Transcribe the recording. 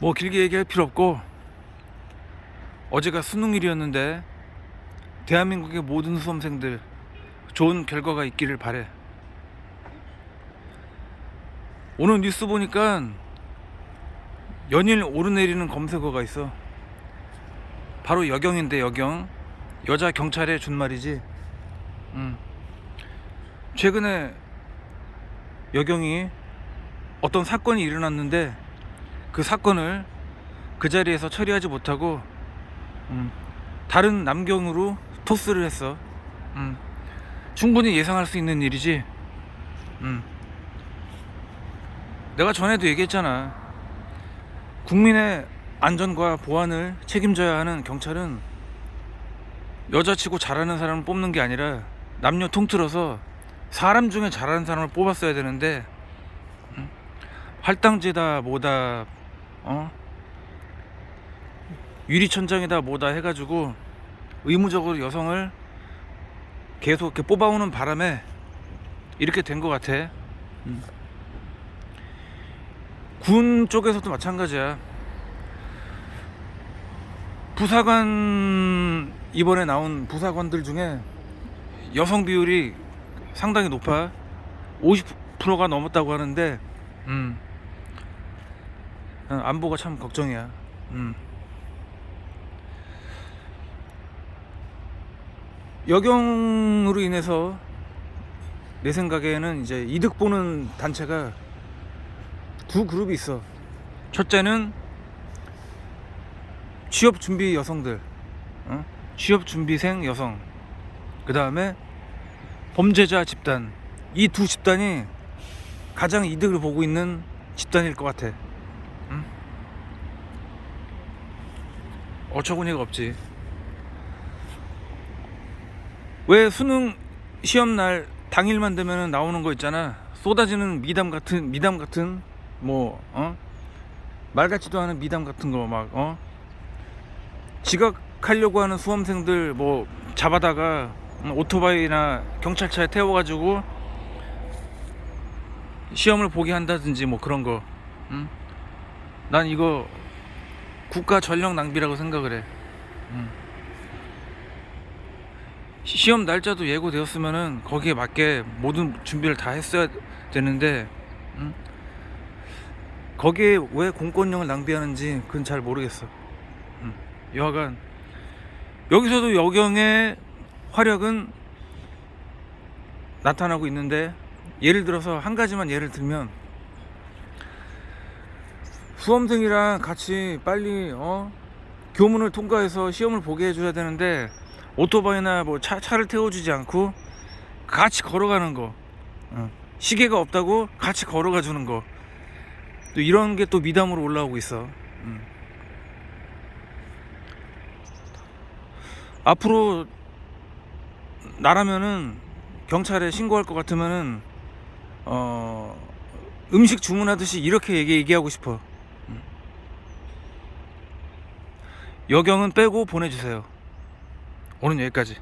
뭐 길게 얘기할 필요 없고 어제가 수능일이었는데 대한민국의 모든 수험생들 좋은 결과가 있기를 바래. 오늘 뉴스 보니까 연일 오르내리는 검색어가 있어. 바로 여경인데 여경 여자 경찰의 준말이지. 음. 최근에 여경이 어떤 사건이 일어났는데 그 사건을 그 자리에서 처리하지 못하고 음, 다른 남경으로 토스를 했어. 음, 충분히 예상할 수 있는 일이지. 음. 내가 전에도 얘기했잖아. 국민의 안전과 보안을 책임져야 하는 경찰은 여자치고 잘하는 사람을 뽑는 게 아니라 남녀 통틀어서 사람 중에 잘하는 사람을 뽑았어야 되는데 음, 할당제다 뭐다 어 유리천장이다 뭐다 해가지고 의무적으로 여성을 계속 이렇게 뽑아오는 바람에 이렇게 된 것 같아. 음. 군 쪽에서도 마찬가지야. 부사관 이번에 나온 부사관들 중에 여성 비율이 상당히 높아. 50%가 넘었다고 하는데, 음. 어, 안보가 참 걱정이야. 음. 여경으로 인해서 내 생각에는 이제 이득 보는 단체가 두 그룹이 있어. 첫째는 취업 준비 여성들, 어? 취업 준비생 여성. 그 다음에 범죄자 집단. 이 두 집단이 가장 이득을 보고 있는 집단일 것 같아. 어처구니가 없지. 왜 수능 시험 날 당일만 되면 나오는 거 있잖아. 쏟아지는 미담 같은 미담 같은 뭐 어? 말 같지도 않은 미담 같은 거 막 어? 지각하려고 하는 수험생들 뭐 잡아다가 음, 오토바이나 경찰차에 태워 가지고 시험을 보게 한다든지 뭐 그런 거. 응? 난 이거 국가 전력 낭비라고 생각을 해. 응. 시- 시험 날짜도 예고되었으면은 거기에 맞게 모든 준비를 다 했어야 되는데 응? 거기에 왜 공권력을 낭비하는지 그건 잘 모르겠어. 응. 여하간 여기서도 여경의 화력은 나타나고 있는데 예를 들어서 한 가지만 예를 들면 수험생이랑 같이 빨리 어 교문을 통과해서 시험을 보게 해줘야 되는데 오토바이나 뭐 차, 차를 태워주지 않고 같이 걸어가는 거 어. 시계가 없다고 같이 걸어가 주는 거 또 이런 게 또 미담으로 올라오고 있어 음. 앞으로 나라면은 경찰에 신고할 것 같으면은 어 음식 주문하듯이 이렇게 얘기, 얘기하고 싶어 음. 여경은 빼고 보내주세요. 오늘 여기까지